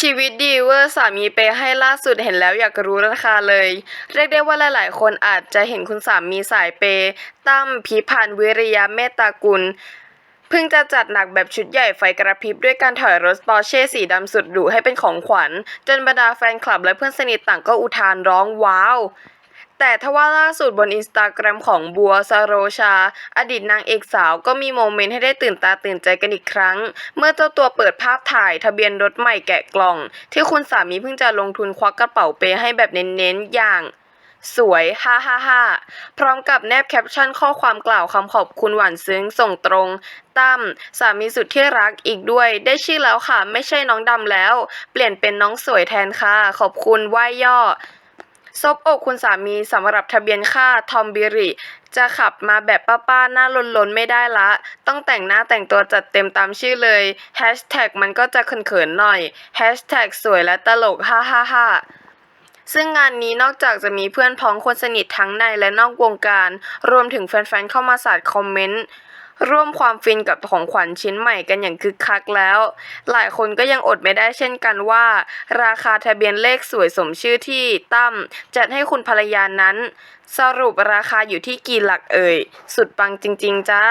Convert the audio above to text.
ชีวิตดีเวอร์สามีเปย์ให้ล่าสุดเห็นแล้วอยากรู้ราคาเลย เรียกได้ว่าหลายๆ คนอาจจะเห็นคุณสามีสายเปย์ตั้มพิพันธ์วิริยะเมตตากุลเพิ่งจะจัดหนักแบบชุดใหญ่ไฟกระพริบด้วยการถอยรถปอร์เช่สีดำสุดหรูให้เป็นของขวัญ จนบรรดาแฟนคลับและเพื่อนสนิทต่างก็อุทานร้องว้าว แต่ทว่าล่าสุดบนอินสตาแกรมของบัวซาโรชา อดีตนางเอกสาวก็มีโมเมนต์ให้ได้ตื่นตาตื่นใจกันอีกครั้ง เมื่อเจ้าตัวเปิดภาพถ่ายทะเบียนรถใหม่แกะกล่อง ที่คุณสามีเพิ่งจะลงทุนควักกระเป๋าเปให้แบบเน้นๆอย่างสวยฮ่าฮ่าฮ่าพร้อมกับแนบแคปชั่นข้อความกล่าวคำขอบคุณหวานซึ้งส่งตรงตั้มสามีสุดที่รักอีกด้วย ได้ชื่อแล้วค่ะ ไม่ใช่น้องดำแล้ว เปลี่ยนเป็นน้องสวยแทนค่ะ ขอบคุณไหว้ย่อ ซบอกคุณสามีสำหรับทะเบียนค่าทอมบิริ จะขับมาแบบป้าๆหน้าลนๆ ไม่ได้ละ ต้องแต่งหน้าแต่งตัวจัดเต็มตามชื่อเลยแฮชแท็กมันก็จะเขินๆหน่อยแฮชแท็กสวยและตลกฮ่าฮ่าฮ่าซึ่งงานนี้นอกจากจะมีเพื่อนพ้องคนสนิททั้งในและนอกวงการ รวมถึงแฟนๆเข้ามาสาดคอมเมนต์ ร่วมความฟินกับของขวัญชิ้นใหม่กันอย่างคึกคักแล้ว หลายคนก็ยังอดไม่ได้เช่นกันว่า ราคาทะเบียนเลขสวยสมชื่อที่ตั้มจัดให้คุณภรรยานั้น สรุปราคาอยู่ที่กี่หลักเอ่ย สุดปังจริง ๆ จ้า